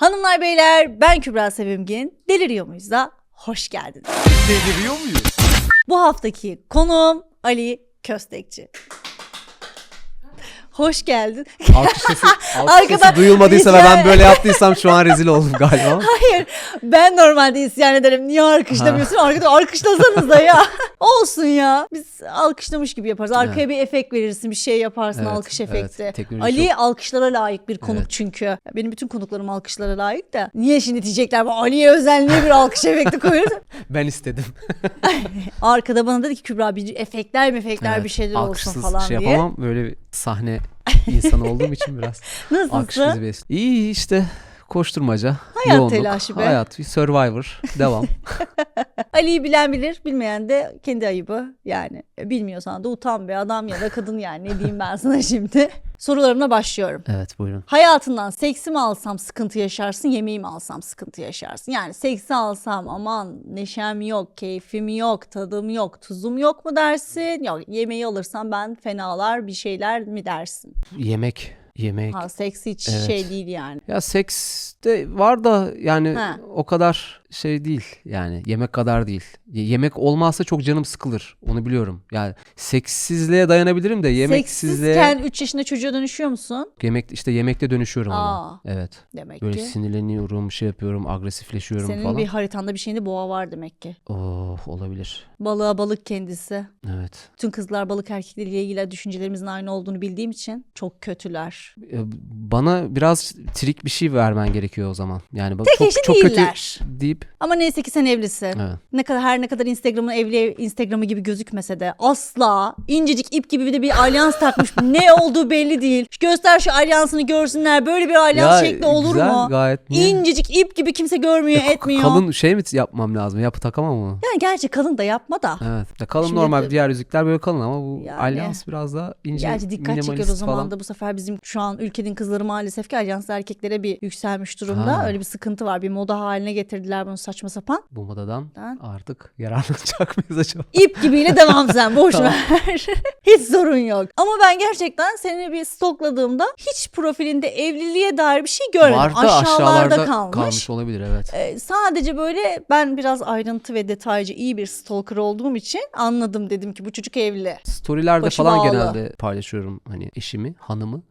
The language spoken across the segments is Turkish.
Hanımlar beyler ben Kübra Sevimgin. Deliriyor muyuz da hoş geldiniz. Deliriyor muyuz? Bu haftaki konuğum Ali Köstekçi. Hoş geldin. Alkış sesi, alkış sesi duyulmadıysa ve ben böyle yaptıysam şu an rezil oldum galiba. Hayır ben normalde isyan ederim. Niye alkışlamıyorsun? Arkada alkışlasanız da ya. Olsun ya. Biz alkışlamış gibi yaparız. Arkaya bir efekt verirsin bir şey yaparsın Evet, alkış evet. efekti. Teknoloji Ali çok- alkışlara layık bir konuk Evet. çünkü. Benim bütün konuklarım alkışlara layık da. Niye şimdi diyecekler Ali'ye özel niye bir alkış efekti koyuyoruz? Ben istedim. Arkada bana dedi ki Kübra bir efektler efektler Evet, bir şeyler olsun alkışsız falan şey diye. yapamam. Böyle bir sahne insanı olduğum için biraz Nasılsın? bizi besliyor. İyi işte koşturmaca, Hayat yoğunluk, telaşı be. hayat, survivor, devam. Ali'yi bilen bilir, bilmeyen de kendi ayıbı. Yani E, bilmiyorsan da utan be adam ya da kadın yani ne diyeyim ben sana şimdi. Sorularımla başlıyorum. evet buyurun. Hayatından seksi mi alsam sıkıntı yaşarsın, yemeği mi alsam sıkıntı yaşarsın? Yani seksi alsam aman neşem yok, keyfim yok, tadım yok, tuzum yok mu dersin? Yok yemeği alırsam ben fenalar bir şeyler mi dersin? Yemek, yemek. Ha seks hiç Evet. şey değil yani. Ya seks de var da yani Ha. o kadar şey değil yani yemek kadar değil. Ye- Yemek olmazsa çok canım sıkılır onu biliyorum. Yani seksizliğe dayanabilirim de yemeksizliğe Seksizken 3 yaşında çocuğa dönüşüyor musun? yemek işte yemekte dönüşüyorum Aa. ama. Evet. Demek Böyle ki. sinirleniyorum, şey yapıyorum, agresifleşiyorum Senin falan. bir haritanda bir şeyinde boğa var demek ki. Oh olabilir. Balığa balık kendisi. Evet. Bütün kızlar balık erkekleriyle ilgili düşüncelerimizin aynı olduğunu bildiğim için çok kötüler. Bana biraz trik bir şey vermen gerekiyor o zaman. Yani bak Tek çok çok değiller. kötü deyip Ama neyse ki sen evlisin. evet. Ne kadar her ne kadar Instagram'ın evli Instagram'ı gibi gözükmese de asla incecik ip gibi bir de bir alyans takmış. ne olduğu belli değil. Şu göster şu alyansını görsünler. Böyle bir alyans Ya, şekli olur güzel, mu? Gayet niye? İncecik ip gibi kimse görmüyor, etmiyor. Kalın şey mi yapmam lazım? Yapı takamam mı? Yani gerçi kalın da yapma da. Evet. Ya kalın Şimdi normal diğer yüzükler böyle kalın ama bu Yani. alyans biraz daha ince Gerçi dikkat çeker o minimalist zaman falan. da bu sefer bizim şu an ülkenin kızları maalesef ki alyanslı erkeklere bir yükselmiş durumda. Ha. Öyle bir sıkıntı var. Bir moda haline getirdiler bunu saçma sapan. Bu modadan Ben- artık yararlanacak mıyız acaba? İp gibiyle devam sen boş Tamam. ver. hiç sorun yok. Ama ben gerçekten seni bir stokladığımda hiç profilinde evliliğe dair bir şey görmedim. Vardı Aşağılarda, aşağılarda kalmış. kalmış. olabilir evet. Ee, sadece böyle ben biraz ayrıntı ve detaycı iyi bir stalker olduğum için anladım dedim ki bu çocuk evli. Storylerde başı falan bağlı. genelde paylaşıyorum hani eşimi, hanımı,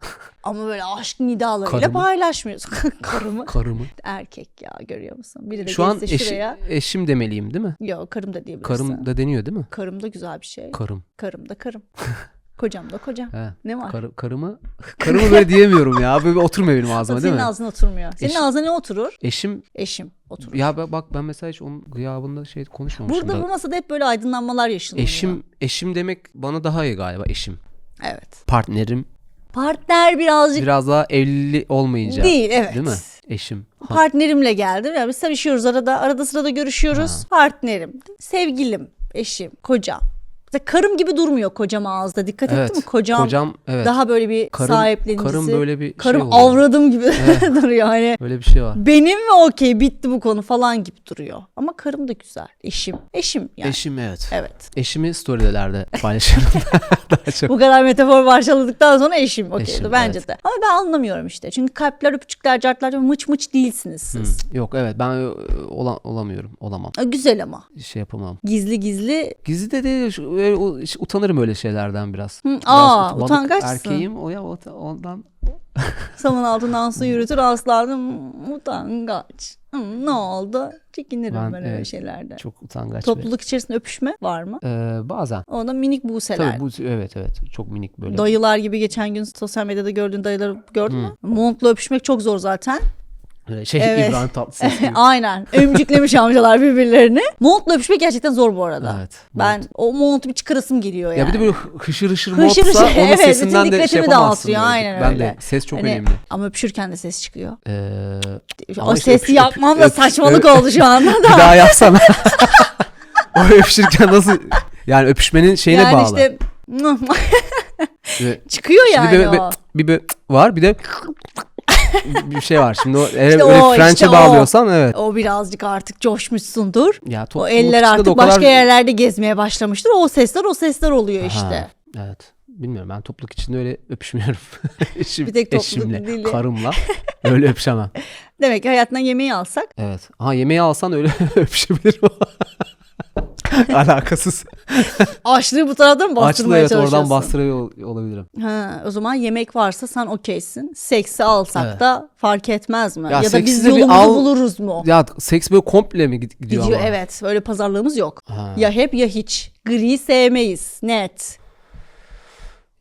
Ama böyle aşk nidalarıyla Karımı. paylaşmıyorsun. Karımı. karımı. Erkek ya görüyor musun? Biri de Şu an eşi, şuraya. eşim demeliyim değil mi? Yok karım da diyebilirsin. Karım da deniyor değil mi? Karım da güzel bir şey. Karım. Karım da karım. Kocam da kocam. He. Ne var? Karı, karımı karımı böyle diyemiyorum ya. Böyle oturmuyor benim ağzıma değil Senin mi? ağzına oturmuyor. Senin Eş- ağzına ne oturur? Eşim Eşim oturur. ya bak, bak ben mesela hiç onun gıyabında şey konuşmamışım Burada da. bu masada hep böyle aydınlanmalar yaşanıyor. Eşim eşim demek bana daha iyi galiba eşim. Evet. Partnerim Partner birazcık biraz daha evli olmayınca. değil evet. Değil mi? Eşim. Ha, Partnerimle geldim. Yani biz sevişiyoruz arada. Arada sırada görüşüyoruz. Partnerim, sevgilim, eşim, kocam. Mesela karım gibi durmuyor kocam ağızda. Dikkat evet. ettin mi? Kocam, Kocam evet. daha böyle bir Karım- sahiplenicisi. karım böyle bir Karım şey oluyor. avradım gibi duruyor. Hani Böyle bir şey var. benim mi okey bitti bu konu falan gibi duruyor. Ama karım da güzel. Eşim. Eşim yani. Eşim evet. Evet. Eşimi storylerde paylaşıyorum. daha çok. Bu kadar metafor parçaladıktan sonra eşim okeydi bence evet. de. Ama ben anlamıyorum işte. Çünkü kalpler, öpücükler, cartlar mıç mıç değilsiniz siz. Hmm. Yok evet ben e, ola- olamıyorum. Olamam. Güzel ama. Şey yapamam. Gizli gizli. Gizli de değil. Öyle utanırım öyle şeylerden biraz. Hı, Biraz aa, balık utangaçsın. Erkeğim o ya ondan. Saman altından su yürütür aslanım utangaç. Hı, ne oldu? Çekinirim ben, Ben, öyle evet, şeylerden. Çok utangaç. bir- Topluluk içerisinde öpüşme var mı? Ee, bazen. O da minik buseler. Tabii bu evet evet çok minik böyle. Dayılar gibi geçen gün sosyal medyada gördüğün dayıları gördün mü? Montla öpüşmek çok zor zaten. Şey Evet. İbrahim Tatlıses gibi. Aynen. Ömcüklemiş amcalar birbirlerini. Montla öpüşmek gerçekten zor bu arada. Evet. Ben o montu bir çıkarasım geliyor yani. Ya bir de böyle hışır hışır Hışır modsa hışır, onun evet, sesinden de şey dikkatimi yapamazsın. dağıtıyor, aynen ben öyle. de ses çok Hani- önemli. Ama öpüşürken de ses çıkıyor. Ee, O işte sesi öpüş- yapmam öp- da saçmalık öp- oldu şu anda bir da. daha yapsana. o öpüşürken nasıl yani öpüşmenin şeyine yani bağlı. işte Ee, çıkıyor yani bir, o. bir, bir, bir var bir de bir şey var. Şimdi o eğer İşte öyle o, French'e işte o. bağlıyorsan evet. O birazcık artık coşmuşsundur. Ya O eller artık o kadar- başka yerlerde gezmeye başlamıştır. O sesler o sesler oluyor işte. Ha, evet. bilmiyorum ben topluluk içinde öyle öpüşmüyorum. Eşim, Bir tek topluluk eşimle, de. karımla öyle öpüşemem. Demek ki hayatından yemeği alsak Evet. Ha yemeği alsan öyle öpüşebilirim. Alakasız. açlığı bu taraftan bastırmaya evet çalışıyorsun? oradan bastırıyor ol- olabilirim. Ha, o zaman yemek varsa sen okeysin. Seksi alsak Evet. da fark etmez mi? Ya Ya, da seksi biz de bir yolumuzu al- buluruz mu? Ya seks böyle komple mi gid- gidiyor, Gidiyor ama? evet. Öyle pazarlığımız yok. Ha. Ya hep ya hiç. Gri sevmeyiz. Net.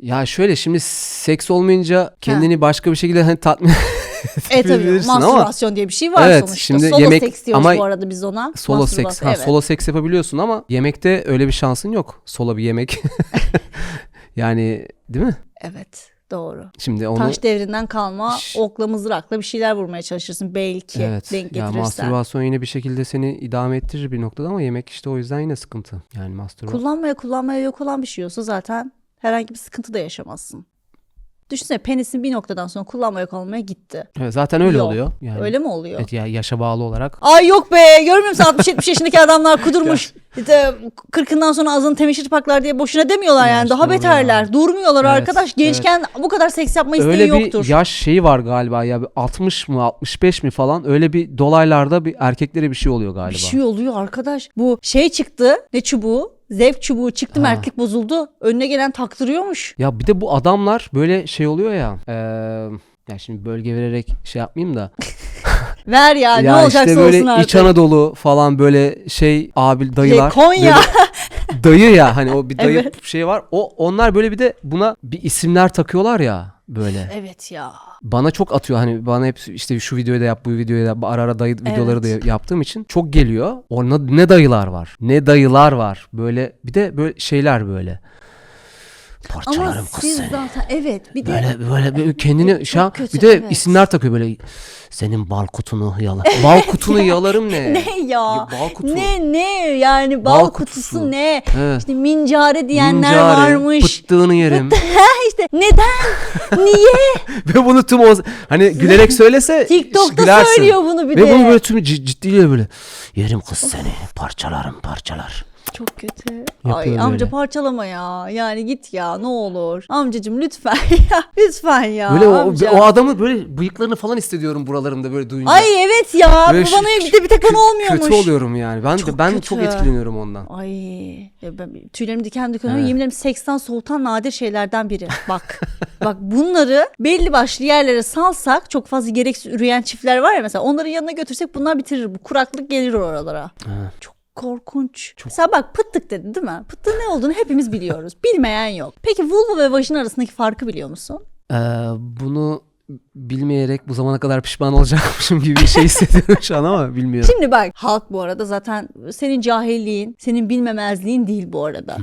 Ya şöyle şimdi seks olmayınca kendini başka bir şekilde hani tatmin E tabii ama mastürbasyon diye bir şey var Evet, sonuçta. şimdi solo yemek- seks diyoruz ama bu arada biz ona. solo seks ha evet. solo seks yapabiliyorsun ama yemekte öyle bir şansın yok. Solo bir yemek. yani değil mi? Evet doğru. Şimdi onu Taş devrinden kalma Ş- okla mızrakla bir şeyler vurmaya çalışırsın belki evet denk ya getirirsen. mastürbasyon yine bir şekilde seni idame ettirir bir noktada ama yemek işte o yüzden yine sıkıntı. Yani mastürbasyon. Kullanmaya kullanmaya yok olan bir şey olsa zaten herhangi bir sıkıntı da yaşamazsın. Düşünsene penisin bir noktadan sonra kullanmaya yok olmaya gitti. Evet, zaten öyle Yok. oluyor. Yani Öyle mi oluyor? Evet ya yaşa bağlı olarak. Ay yok be görmüyor musun 60-70 yaşındaki adamlar kudurmuş. İşte 40'ından sonra ağzını temişir taklar diye boşuna demiyorlar Ya yani. işte Daha beterler. ya. Durmuyorlar Evet, arkadaş. Gençken bu kadar seks yapma isteği Öyle yoktur. bir yaş şeyi var galiba ya bir 60 mı 65 mi falan öyle bir dolaylarda bir erkeklere bir şey oluyor galiba. Bir şey oluyor arkadaş. Bu şey çıktı. Ne çubuğu? Zevk çubuğu çıktı Ha. merklik bozuldu. Önüne gelen taktırıyormuş. Ya bir de bu adamlar böyle şey oluyor ya. eee, ya şimdi bölge vererek şey yapmayayım da. Ver ya, ne ya olacaksa işte böyle olsun artık. İç Anadolu falan böyle şey abi dayılar. Şey, Konya. böyle dayı ya hani o bir dayı Evet. şey var. O onlar böyle bir de buna bir isimler takıyorlar ya böyle. Evet ya. Bana çok atıyor hani bana hep işte şu videoyu da yap bu videoyu da ara ara dayı videoları da Evet. yaptığım için çok geliyor. Orada ne dayılar var. Ne dayılar var. Böyle bir de böyle şeyler böyle. Ama Parçalarım kız siz seni. zaten evet bir de Böyle böyle, böyle kendini şu an kötü, bir de evet. isimler takıyor böyle senin bal kutunu yala. Bal kutunu yalarım ne? ne ya? bal kutu. Ne ne yani bal, Bal kutusu, kutusu. ne? Evet. İşte mincare diyenler Mincare, varmış. Pıttığını yerim. işte neden? Niye? Ve bunu tüm o hani gülerek söylese TikTok'ta gülersin. söylüyor bunu bir Ve de. bunu böyle tüm cid- ciddiyle böyle yerim kız seni parçalarım parçalar. Çok kötü. Yapıyor Ay böyle. amca parçalama ya. Yani git ya ne olur. Amcacım lütfen ya. Lütfen ya Böyle o, amca. o adamı böyle bıyıklarını falan hissediyorum buralarımda böyle duyunca. Ay evet ya. Böyle bu bana bir de bir kö- olmuyormuş. Kötü oluyorum yani. Ben Çok de ben kötü. çok etkileniyorum ondan. Ay ben, tüylerim diken diken oluyor. Evet. Yemin ederim seksten soğutan nadir şeylerden biri. Bak bak bunları belli başlı yerlere salsak çok fazla gereksiz üreyen çiftler var ya mesela onların yanına götürsek bunlar bitirir. Bu kuraklık gelir oralara. Evet. Çok korkunç. Mesela bak pıttık dedi değil mi? Pıttığın ne olduğunu hepimiz biliyoruz. Bilmeyen yok. Peki vulva ve vajin arasındaki farkı biliyor musun? Ee, bunu bilmeyerek bu zamana kadar pişman olacakmışım gibi bir şey hissediyorum şu an ama bilmiyorum. Şimdi bak halk bu arada zaten senin cahilliğin, senin bilmemezliğin değil bu arada.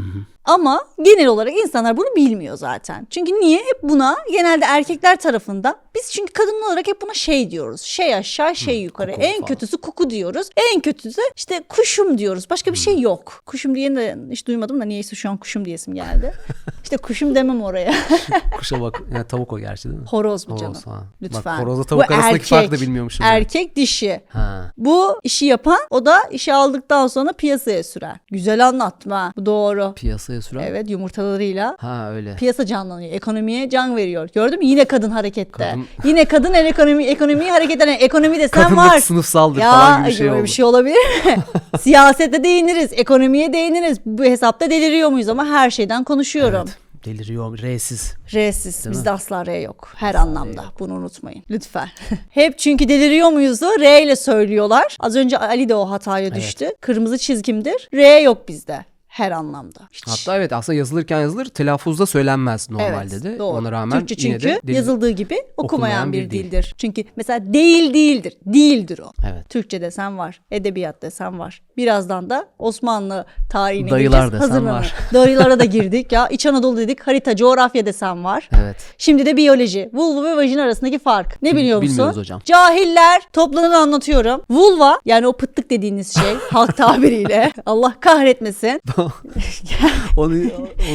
Ama genel olarak insanlar bunu bilmiyor zaten. Çünkü niye? Hep buna genelde erkekler tarafından biz çünkü kadın olarak hep buna şey diyoruz. Şey aşağı şey yukarı. kuku en falan. kötüsü kuku diyoruz. En kötüsü işte kuşum diyoruz. Başka bir şey yok. Kuşum diye de hiç duymadım da niyeyse şu an kuşum diyesim geldi. işte kuşum demem oraya. Kuşa bak. Yani tavuk o gerçi değil mi? Horoz bu Horoz, canım. ha. Lütfen. Bak horozla Bu tavuk arasındaki farkı da erkek. bilmiyormuşum. Erkek dişi. Ha. Bu işi yapan o da işi aldıktan sonra piyasaya sürer. Güzel anlattım ha. Bu doğru. Piyasaya süren. Evet yumurtalarıyla Ha öyle. piyasa canlanıyor. Ekonomiye can veriyor. Gördün mü? Yine kadın harekette. Kadın- Yine kadın el ekonomi, ekonomiyi hareketlenen ekonomi desen Kadınlık var. sınıfsaldır Ya falan gibi bir şey oldu. bir şey olabilir mi? Siyasete değiniriz, ekonomiye değiniriz. Bu hesapta deliriyor muyuz ama her şeyden konuşuyorum. Deliriyor. R'siz. R'siz. Değil Bizde mi? asla R yok. Her anlamda. Bunu unutmayın. Lütfen. Hep çünkü deliriyor muyuz da R ile söylüyorlar. Az önce Ali de o hataya düştü. Kırmızı çizgimdir. R yok bizde. Her anlamda. Hiç. Hatta evet aslında yazılırken yazılır telaffuzda söylenmez normalde de. doğru. Ona rağmen Türkçe yine çünkü de deli- yazıldığı gibi okumayan, okunmayan bir bir dil. dildir. Çünkü mesela değil değildir. Değildir o. Evet. Türkçe desen var. Edebiyat desen var. Birazdan da Osmanlı tarihine Dayılar desen Hazırlanın. var. Dayılara da girdik ya. İç Anadolu dedik. Harita, coğrafya desen var. Evet. Şimdi de biyoloji. Vulva ve vajin arasındaki fark. Ne biliyor musun? bilmiyoruz hocam. Cahiller toplanını anlatıyorum. Vulva yani o pıttık dediğiniz şey halk tabiriyle. Allah kahretmesin. onu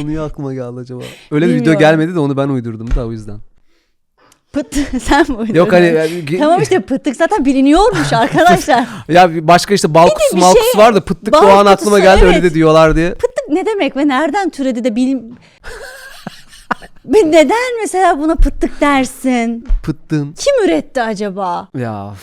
onu aklıma geldi acaba? Öyle bir video Bilmiyorum. gelmedi de onu ben uydurdum da o yüzden. Pıt sen mi uydurdun? Yok hani yani- Tamam işte pıttık zaten biliniyormuş arkadaşlar. ya bir başka işte bal kutusu bir mal şey- kutusu var da pıttık Bal o an aklıma kutusu, geldi öyle evet. de diyorlar diye. Pıttık ne demek ve nereden türedi de bilim... Ve neden mesela buna pıttık dersin? Pıttın. Kim üretti acaba? Ya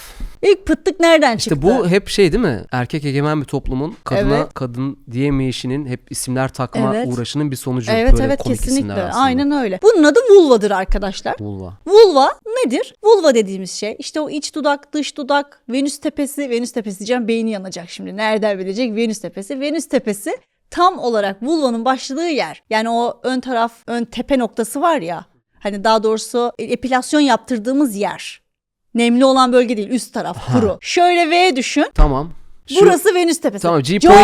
İlk pıttık nereden işte çıktı? bu hep şey değil mi? Erkek egemen bir toplumun kadına Evet. kadın diyemeyişinin hep isimler takma Evet. uğraşının bir sonucu. Evet Böyle evet kesinlikle. Aynen öyle. Bunun adı vulvadır arkadaşlar. Vulva. Vulva nedir? Vulva dediğimiz şey işte o iç dudak, dış dudak, Venüs tepesi, Venüs tepesi diyeceğim beyni yanacak şimdi. Nereden bilecek Venüs tepesi? Venüs tepesi tam olarak vulvanın başladığı yer. Yani o ön taraf, ön tepe noktası var ya. Hani daha doğrusu epilasyon yaptırdığımız yer. Nemli olan bölge değil, üst taraf kuru. Şöyle V düşün. Tamam. Şu- Burası Venüs tepesi. Tamam G point,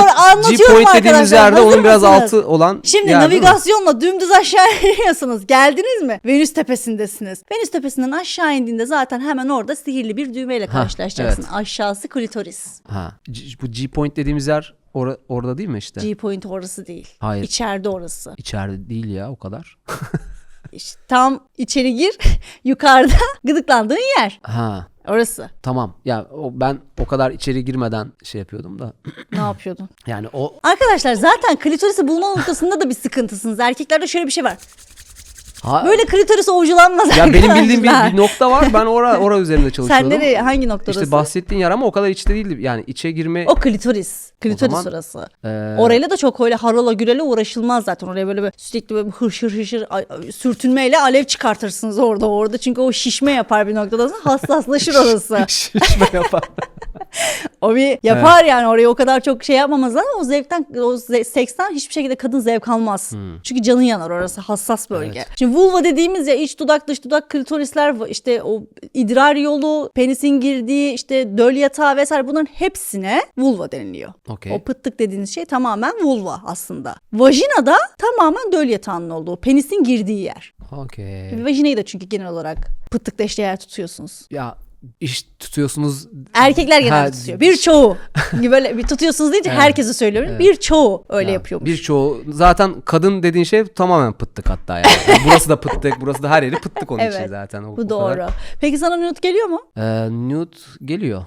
G point dediğimiz arkadaşlar. yerde Hazır onun biraz mısınız? altı olan Şimdi yer değil mi? navigasyonla dümdüz aşağı iniyorsunuz. Geldiniz mi? Venüs tepesindesiniz. Venüs tepesinden aşağı indiğinde zaten hemen orada sihirli bir düğmeyle karşılaşacaksın. evet. Aşağısı klitoris. Ha. G- bu G point dediğimiz yer ora- orada değil mi işte? G point orası değil. Hayır. İçeride orası. İçeride değil ya o kadar. İşte tam içeri gir. yukarıda gıdıklandığın yer. Ha. Orası. Tamam. Ya o, ben o kadar içeri girmeden şey yapıyordum da. Ne yapıyordun? Yani o Arkadaşlar zaten klitorisi bulma noktasında da bir sıkıntısınız. Erkeklerde şöyle bir şey var. Ha, Böyle klitoris ovculanmaz ya benim bildiğim bir, arkadaşlar. bir nokta var. Ben ora ora üzerinde çalışıyordum. Sen nereye hangi noktadasın? İşte bahsettiğin yer ama o kadar içte değildi. Yani içe girme O klitoris. Klitoris zaman, orası. Ee, Orayla da çok öyle harola gürele uğraşılmaz zaten. Oraya böyle, böyle sürekli böyle hırşır hırşır ay- ay- sürtünmeyle alev çıkartırsınız orada orada. Çünkü o şişme yapar bir noktada hassaslaşır orası. şişme yapar. O bir yapar yani oraya o kadar çok şey yapmamaz ama o zevkten o ze- seksten hiçbir şekilde kadın zevk almaz. Çünkü canın yanar orası hassas bölge. Şimdi vulva dediğimiz ya iç dudak dış dudak klitorisler işte o idrar yolu penisin girdiği işte döl yatağı vesaire bunların hepsine vulva deniliyor. Okey. O pıttık dediğiniz şey tamamen vulva aslında. Vajina da tamamen döl yatağının olduğu penisin girdiği yer. Okey. Vajinayı da çünkü genel olarak pıttıkta eşdeğer tutuyorsunuz. Ya iş tutuyorsunuz. Erkekler genelde Ha, tutuyor. Birçoğu. Gibi böyle bir tutuyorsunuz deyince Evet. herkese söylüyorum. Evet. Birçoğu öyle Ya, yapıyormuş. Birçoğu zaten kadın dediğin şey tamamen pıttık hatta yani. Yani burası da pıttık, burası da her yeri pıttık onun için Evet. zaten. O, Bu o doğru. kadar. Peki sana nude geliyor mu? Ee, nude geliyor.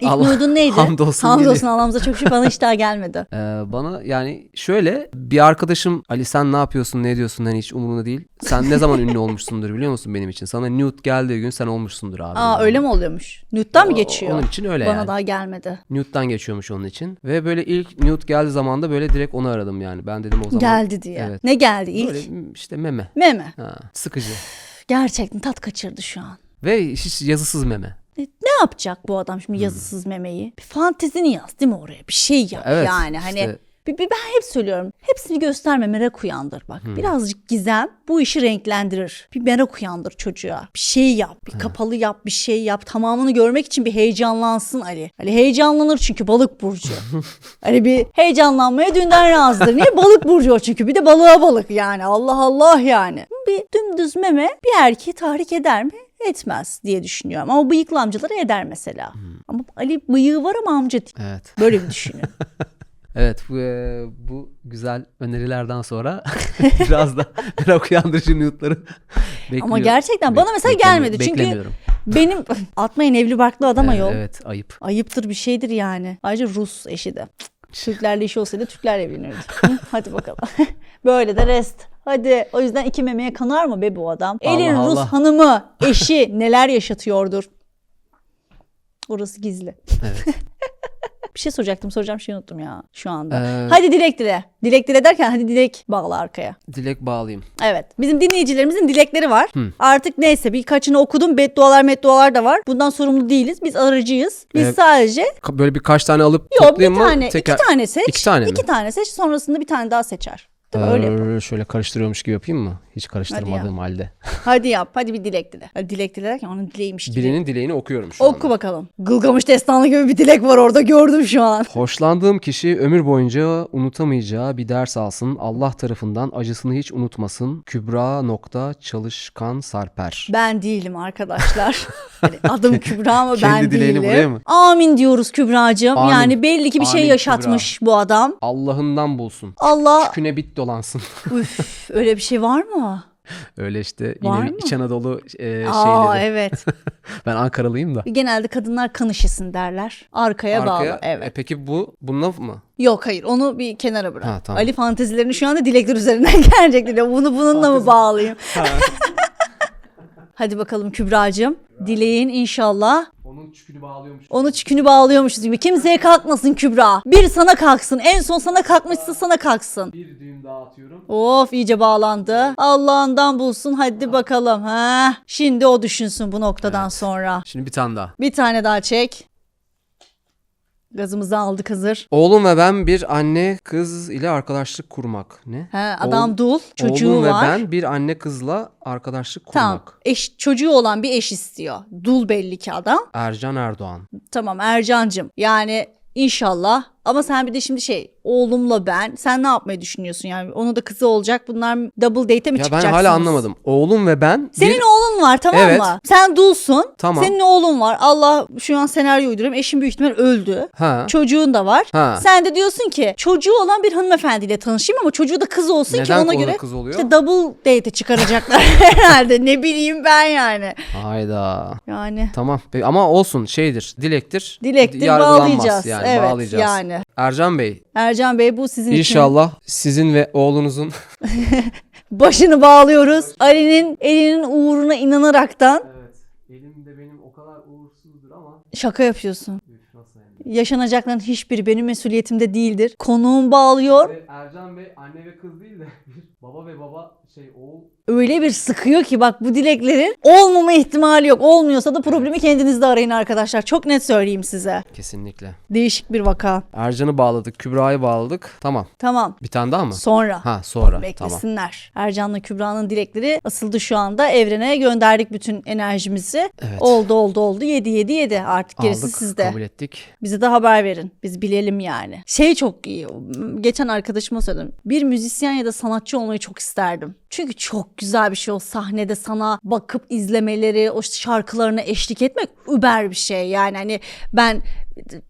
İlk Allah- nude'un neydi? hamdolsun Hamdolsun. Allah'ımıza çok şükür bana hiç daha gelmedi. Ee, bana yani şöyle bir arkadaşım Ali sen ne yapıyorsun ne ediyorsun hani hiç umurunda değil. Sen ne zaman ünlü olmuşsundur biliyor musun benim için? Sana nude geldiği gün sen olmuşsundur abi. Aa öyle mi oluyormuş? Nude'dan mı geçiyor? Onun için öyle Bana yani. daha gelmedi. Nude'dan geçiyormuş onun için. Ve böyle ilk nude geldiği zaman da böyle direkt onu aradım yani. Ben dedim o zaman. Geldi diye. Evet. Ne geldi ilk? Böyle işte meme. Meme. Ha, sıkıcı. Gerçekten tat kaçırdı şu an. Ve hiç yazısız meme. Ne yapacak bu adam şimdi yazısız memeyi? Bir fantezini yaz değil mi oraya? Bir şey yap Evet, yani. Hani işte- bir, bir- ben hep söylüyorum. Hepsini gösterme merak uyandır bak. Birazcık gizem bu işi renklendirir. Bir merak uyandır çocuğa. Bir şey yap. Bir kapalı yap. Bir şey yap. Tamamını görmek için bir heyecanlansın Ali. Ali heyecanlanır çünkü balık burcu. Ali bir heyecanlanmaya dünden razıdır. Niye? Balık burcu o çünkü. Bir de balığa balık yani. Allah Allah yani. Bir dümdüz meme bir erkeği tahrik eder mi? Etmez diye düşünüyorum. Ama bıyıklı amcaları eder mesela. Ama Ali bıyığı var ama amca değil. Evet. Böyle bir düşünüyorum. Evet bu, e, bu güzel önerilerden sonra biraz da merak uyandırıcı nude'ları bekliyorum. Ama gerçekten bana mesela gelmedi. Çünkü benim atmayın evli barklı adama Ee, yol. Evet ayıp. Ayıptır bir şeydir yani. Ayrıca Rus eşi de. Türklerle işi olsaydı Türkler evlenirdi. Hadi bakalım. Böyle de rest. Hadi o yüzden iki memeye kanar mı be bu adam? Allah Elin Rus Allah. hanımı, eşi neler yaşatıyordur? Orası gizli. Evet. Bir şey soracaktım soracağım şey unuttum ya şu anda. Ee, Hadi dilek dile. Dilek dile derken hadi dilek bağla arkaya. Dilek bağlayayım. Evet. Bizim dinleyicilerimizin dilekleri var. Hı. Artık neyse birkaçını okudum. Beddualar meddualar da var. Bundan sorumlu değiliz. Biz aracıyız. Biz Ee, sadece Böyle birkaç tane alıp yok bir toplayayım mı? tane, Teker- iki tane seç. İki tane mi? İki tane seç. Sonrasında bir tane daha seçer. Değil mi? Öyle yapalım. Ee, şöyle karıştırıyormuş gibi yapayım mı? Hiç karıştırmadığım halde. Hadi yap. Hadi bir dilek dile. Hadi dilek dile derken onun dileğiymiş gibi. Birinin dileğini okuyorum şu Oku anda. bakalım. Gılgamış destanı gibi bir dilek var orada gördüm şu an. Hoşlandığım kişi ömür boyunca unutamayacağı bir ders alsın. Allah tarafından acısını hiç unutmasın. Kübra nokta çalışkan Sarper. Ben değilim arkadaşlar. Hani adım Kübra ama ben Kendi dileğini değilim. buraya mı? Amin diyoruz Kübra'cığım. Amin. Yani belli ki bir şey Amin yaşatmış bu adam. Allah'ından bulsun. Allah Küne bit dolansın. Üf, öyle bir şey var mı? Öyle işte Var yine mı? İç Anadolu e, Aa şeyleri. evet. Ben Ankaralıyım da. Genelde kadınlar kan derler. Arkaya, bağlı. Evet. E, peki bu bununla mı? Yok hayır onu bir kenara bırak. Ha, tamam. Ali fantezilerini şu anda dilekler üzerinden gelecek. Bunu bununla mı bağlayayım? Hadi bakalım Kübra'cığım. Dileğin inşallah Onun çükünü bağlıyormuş. onu çükünü bağlıyormuşuz gibi. Kimseye kalkmasın Kübra. Bir sana kalksın. En son sana kalkmışsa sana kalksın. Bir düğüm daha atıyorum. Of iyice bağlandı. Allah'ından bulsun hadi bakalım. Ha. Şimdi o düşünsün bu noktadan sonra. Şimdi bir tane daha. Bir tane daha çek. Gazımızı aldık hazır. Oğlum ve ben bir anne kız ile arkadaşlık kurmak. Ne? He, adam Oğul- dul, çocuğu Oğlum var. ve ben bir anne kızla arkadaşlık kurmak. Tamam. Eş, çocuğu olan bir eş istiyor. Dul belli ki adam. Ercan Erdoğan. Tamam Ercan'cım. Yani inşallah. Ama sen bir de şimdi şey oğlumla ben. Sen ne yapmayı düşünüyorsun yani? Onun da kızı olacak. Bunlar double date'e mi Ya ben çıkacaksınız? hala anlamadım. Oğlum ve ben Senin bir... oğlun var tamam Evet. mı? Sen dulsun. Tamam. Senin oğlun var. Allah şu an senaryo uyduruyorum. Eşin büyük ihtimal öldü. Ha. Çocuğun da var. Ha. Sen de diyorsun ki çocuğu olan bir hanımefendiyle tanışayım ama çocuğu da kız olsun ki Neden ona konu göre kız oluyor? işte double date'e çıkaracaklar herhalde. Ne bileyim ben yani. Hayda. Yani Tamam. Pe- Ama olsun şeydir. Dilektir. dilektir Yargılanmaz bağlayacağız. Yani, evet bağlayacağız. yani. Ercan Bey Ercan Bey bu sizin için inşallah sizin ve oğlunuzun başını bağlıyoruz. Ali'nin elinin uğruna inanaraktan Evet. Elim de benim o kadar uğursuzdur ama şaka yapıyorsun. Yaşanacakların hiçbiri benim mesuliyetimde değildir. Konuğum bağlıyor. Ercan Bey anne ve kız değil de bir baba ve baba şey oğul Öyle bir sıkıyor ki bak bu dileklerin olmama ihtimali yok. Olmuyorsa da problemi kendinizde arayın arkadaşlar. Çok net söyleyeyim size. kesinlikle. Değişik bir vaka. Ercan'ı bağladık, Kübra'yı bağladık. Tamam. Tamam. Bir tane daha mı? Sonra. Ha sonra. Tamam. Beklesinler. Ercan'la Kübra'nın dilekleri asıldı şu anda. Evrene gönderdik bütün enerjimizi. Evet. Oldu oldu oldu. Yedi yedi yedi. Artık gerisi Aldık, sizde. kabul ettik. Bize de haber verin. Biz bilelim yani. Şey çok iyi. Geçen arkadaşıma söyledim. Bir müzisyen ya da sanatçı olmayı çok isterdim. Çünkü çok güzel bir şey o sahnede sana bakıp izlemeleri, o şarkılarına eşlik etmek über bir şey. Yani hani ben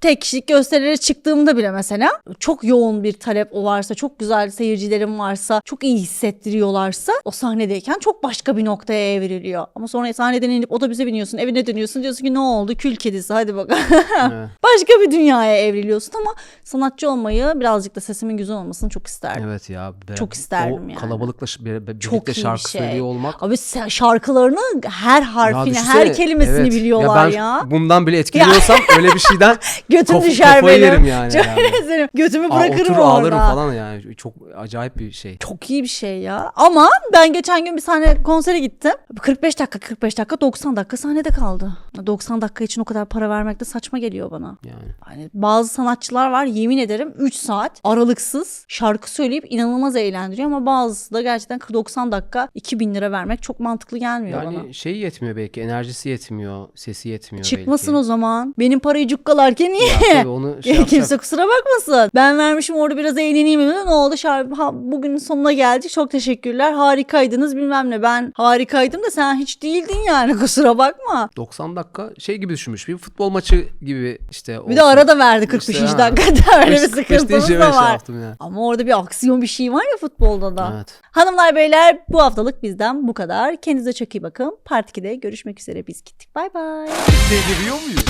tek kişilik gösterilere çıktığımda bile mesela çok yoğun bir talep o varsa, çok güzel seyircilerim varsa, çok iyi hissettiriyorlarsa o sahnedeyken çok başka bir noktaya evriliyor. Ama sonra sahneden inip otobüse biniyorsun, evine dönüyorsun diyorsun ki ne oldu? Kül kedisi hadi bakalım. Evet. başka bir dünyaya evriliyorsun ama sanatçı olmayı birazcık da sesimin güzel olmasını çok isterdim. Evet ya. be- Çok isterdim o yani. Kalabalıkla Çok birlikte bir şarkı şey. söylüyor olmak. Abi şarkılarını her harfini, her kelimesini evet. biliyorlar ben ya. bundan bile etkileniyorsam öyle bir şeyden Götüm kaf- düşer kafayı benim. yerim yani. Çok yani. severim. Götümü Aa, bırakırım oturur orada. ağlarım falan yani. Çok acayip bir şey. Çok iyi bir şey ya. Ama ben geçen gün bir sahne konsere gittim. 45 dakika 45 dakika 90 dakika sahnede kaldı. 90 dakika için o kadar para vermek de saçma geliyor bana. Yani. Hani bazı sanatçılar var yemin ederim 3 saat aralıksız şarkı söyleyip inanılmaz eğlendiriyor ama bazısı da gerçekten 90 dakika 2000 lira vermek çok mantıklı gelmiyor bana. Yani şey yetmiyor belki. Enerjisi yetmiyor. Sesi yetmiyor Çıkmasın belki. o zaman. Benim parayı cukkalarken niye? Ya tabii onu şey yapacak. Kimse kusura bakmasın. Ben vermişim orada biraz eğleneyim mi? Ne oldu? Şarkı, ha, bugünün sonuna geldik. Çok teşekkürler. Harikaydınız bilmem ne. Ben harikaydım da sen hiç değildin yani kusura bakma. 90 dakika şey gibi düşünmüş. Bir futbol maçı gibi işte. Bir de arada verdi 45. İşte dakikada. Öyle bir 45 sıkıntımız da şey var. yaptım ya. Ama orada bir aksiyon bir şey var ya futbolda da. Evet. Hanımlar beyler bu haftalık bizden bu kadar. Kendinize çok iyi bakın. Part 2'de görüşmek üzere biz gittik. Bay bay. Deliriyor muyuz?